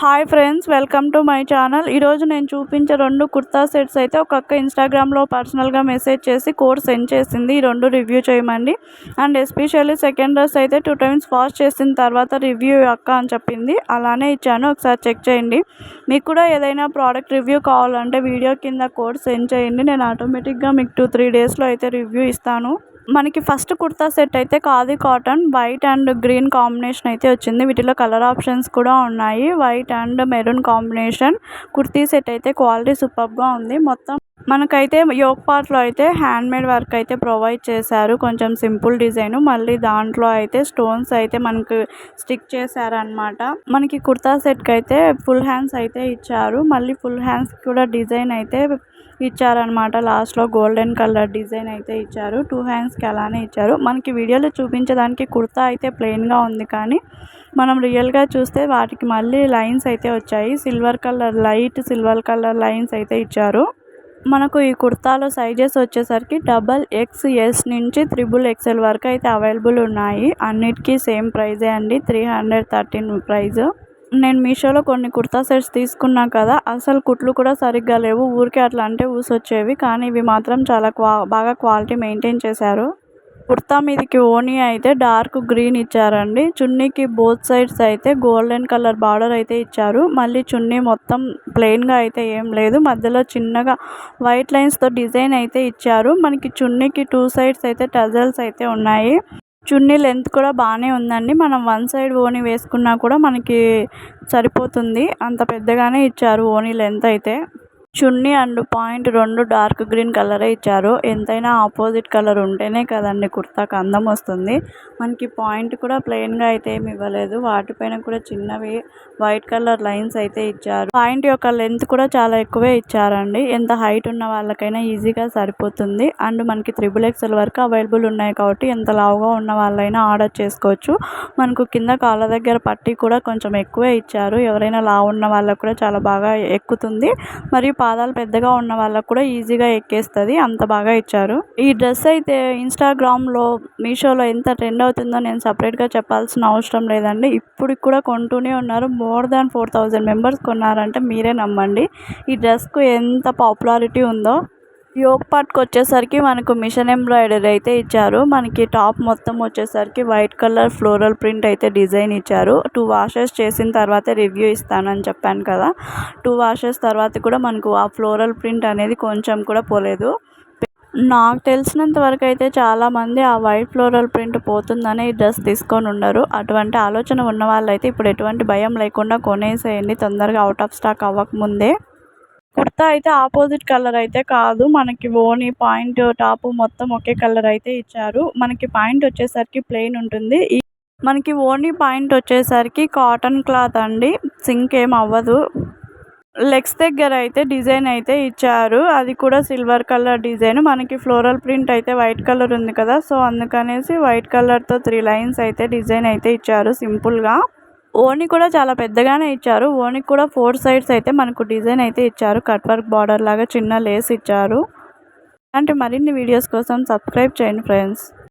Hi friends welcome to my channel. ఈరోజు నేను చూపించే రెండు కుర్తా సెట్స్ అయితే ఒక అక్క ఇన్స్టాగ్రామ్లో పర్సనల్గా మెసేజ్ చేసి కోడ్ సెండ్ చేసింది. ఈ రెండు రివ్యూ చేయమండి. అండ్ ఎస్పెషల్లీ సెకండ్ డ్రెస్ అయితే టూ టైమ్స్ వాష్ చేసిన తర్వాత రివ్యూ అక్క అని చెప్పింది. అలానే ఇచ్చాను. ఒకసారి చెక్ చేయండి. మీకు కూడా ఏదైనా ప్రోడక్ట్ రివ్యూ కావాలంటే వీడియో కింద కోడ్ సెండ్ చేయండి. నేను ఆటోమేటిక్గా మీకు టూ త్రీ డేస్లో అయితే రివ్యూ ఇస్తాను. మనకి ఫస్ట్ కుర్తా సెట్ అయితే khadi cotton. White and green combination అయితే వచ్చింది. వీటిలో కలర్ ఆప్షన్స్ కూడా ఉన్నాయి. White and maroon combination kurti set అయితే క్వాలిటీ సూపర్గా ఉంది. మొత్తం మనకైతే యోగ్ పార్ట్లో అయితే హ్యాండ్ మేడ్ వర్క్ అయితే ప్రొవైడ్ చేశారు. కొంచెం సింపుల్ డిజైన్ మళ్ళీ దాంట్లో అయితే స్టోన్స్ అయితే మనకు స్టిక్ చేశారనమాట మనకి కుర్తా సెట్కి అయితే ఫుల్ హ్యాండ్స్ అయితే ఇచ్చారు. మళ్ళీ ఫుల్ హ్యాండ్స్ కూడా డిజైన్ అయితే ఇచ్చారనమాట లాస్ట్లో గోల్డెన్ కలర్ డిజైన్ అయితే ఇచ్చారు. టూ హ్యాండ్స్కి అలానే ఇచ్చారు. మనకి వీడియోలో చూపించడానికి కుర్తా అయితే ప్లెయిన్గా ఉంది కానీ మనం రియల్గా చూస్తే వాటికి మళ్ళీ లైన్స్ అయితే వచ్చాయి. Silver colour light silver colour lines అయితే ఇచ్చారు. మనకు ఈ కుర్తాలో సైజెస్ వచ్చేసరికి డబల్ ఎక్స్ ఎస్ నుంచి త్రిబుల్ ఎక్స్ఎల్ వరకు అయితే అవైలబుల్ ఉన్నాయి. అన్నిటికీ సేమ్ ప్రైజే అండి. త్రీ హండ్రెడ్ థర్టీన్ ప్రైజ్ నేను మీషోలో కొన్ని కుర్తా సెట్స్ తీసుకున్నా కదా అసలు కుట్లు కూడా సరిగ్గా లేవు. ఊరికే అట్లా అంటే ఊసొచ్చేవి. కానీ ఇవి మాత్రం చాలా క్వా బాగా క్వాలిటీ మెయింటైన్ చేశారు. కుర్తా మీదకి ఓనీ అయితే డార్క్ గ్రీన్ ఇచ్చారండి. చున్నీకి బోత్ సైడ్స్ అయితే గోల్డెన్ కలర్ బార్డర్ అయితే ఇచ్చారు. మళ్ళీ చున్నీ మొత్తం ప్లెయిన్గా అయితే ఏం లేదు. మధ్యలో చిన్నగా వైట్ లైన్స్తో డిజైన్ అయితే ఇచ్చారు. మనకి చున్నీకి టూ సైడ్స్ అయితే టజల్స్ అయితే ఉన్నాయి. చున్నీ లెంత్ కూడా బాగానే ఉందండి. మనం వన్ సైడ్ ఓని వేసుకున్నా కూడా మనకి సరిపోతుంది. అంత పెద్దగానే ఇచ్చారు ఓని లెంత్ అయితే. చున్నీ అండ్ పాయింట్ రెండు డార్క్ గ్రీన్ కలరే ఇచ్చారు. ఎంతైనా ఆపోజిట్ కలర్ ఉంటేనే కదండి కుర్తాకు అందం వస్తుంది. మనకి పాయింట్ కూడా ప్లెయిన్గా అయితే ఏమి ఇవ్వలేదు. వాటిపైన కూడా చిన్నవి వైట్ కలర్ లైన్స్ అయితే ఇచ్చారు. పాయింట్ యొక్క లెంత్ కూడా చాలా ఎక్కువే ఇచ్చారండి. ఎంత హైట్ ఉన్న వాళ్ళకైనా ఈజీగా సరిపోతుంది. అండ్ మనకి త్రిబుల్ ఎక్స్ఎల్ వరకు అవైలబుల్ ఉన్నాయి కాబట్టి ఎంత లావుగా ఉన్న వాళ్ళైనా ఆర్డర్ చేసుకోవచ్చు. మనకు కింద కాళ్ళ దగ్గర పట్టి కూడా కొంచెం ఎక్కువే ఇచ్చారు. ఎవరైనా లావు ఉన్న వాళ్ళకు కూడా చాలా బాగా ఎక్కుతుంది. మరియు పాదాలు పెద్దగా ఉన్న వాళ్ళకు కూడా ఈజీగా ఎక్కేస్తుంది. అంత బాగా ఇచ్చారు. ఈ డ్రెస్ అయితే ఇన్స్టాగ్రామ్లో మీషోలో ఎంత ట్రెండ్ అవుతుందో నేను సపరేట్గా చెప్పాల్సిన అవసరం లేదండి. ఇప్పటికి కూడా కొంటూనే ఉన్నారు. More than four thousand members కొన్నారంటే మీరే నమ్మండి. ఈ డ్రెస్కు ఎంత పాపులారిటీ ఉందో. యోక్ పార్ట్కి వచ్చేసరికి మనకు మిషన్ ఎంబ్రాయిడరీ అయితే ఇచ్చారు. మనకి టాప్ మొత్తం వచ్చేసరికి వైట్ కలర్ ఫ్లోరల్ ప్రింట్ అయితే డిజైన్ ఇచ్చారు. టూ వాషెస్ చేసిన తర్వాత రివ్యూ ఇస్తానని చెప్పాను కదా. టూ వాషెస్ తర్వాత కూడా మనకు ఆ ఫ్లోరల్ ప్రింట్ అనేది కొంచెం కూడా పోలేదు. నాకు తెలిసినంత వరకు అయితే చాలామంది ఆ వైట్ ఫ్లోరల్ ప్రింట్ పోతుందని ఈ డ్రెస్ తీసుకొని ఉండరు. అటువంటి ఆలోచన ఉన్న వాళ్ళైతే ఇప్పుడు ఎటువంటి భయం లేకుండా కొనేసేయండి. తొందరగా అవుట్ ఆఫ్ స్టాక్ అవ్వకముందే. కుర్తా అయితే ఆపోజిట్ కలర్ అయితే కాదు. మనకి ఓని పాయింట్ టాప్ మొత్తం ఒకే కలర్ అయితే ఇచ్చారు. మనకి పాయింట్ వచ్చేసరికి ప్లెయిన్ ఉంటుంది. మనకి ఓన్లీ పాయింట్ వచ్చేసరికి కాటన్ క్లాత్ అండి. సింక్ ఏం అవ్వదు. లెగ్స్ దగ్గర అయితే డిజైన్ అయితే ఇచ్చారు. అది కూడా సిల్వర్ కలర్ డిజైన్. మనకి ఫ్లోరల్ ప్రింట్ అయితే వైట్ కలర్ ఉంది కదా సో అందుకనేసి వైట్ కలర్తో త్రీ లైన్స్ అయితే డిజైన్ అయితే ఇచ్చారు సింపుల్గా. ఓని కూడా చాలా పెద్దగానే ఇచ్చారు. ఓనికి కూడా ఫోర్ సైడ్స్ అయితే మనకు డిజైన్ అయితే ఇచ్చారు. కట్ వర్క్ బార్డర్ లాగా చిన్న లేస్ ఇచ్చారు. అలాంటి మరిన్ని వీడియోస్ కోసం సబ్స్క్రైబ్ చేయండి ఫ్రెండ్స్.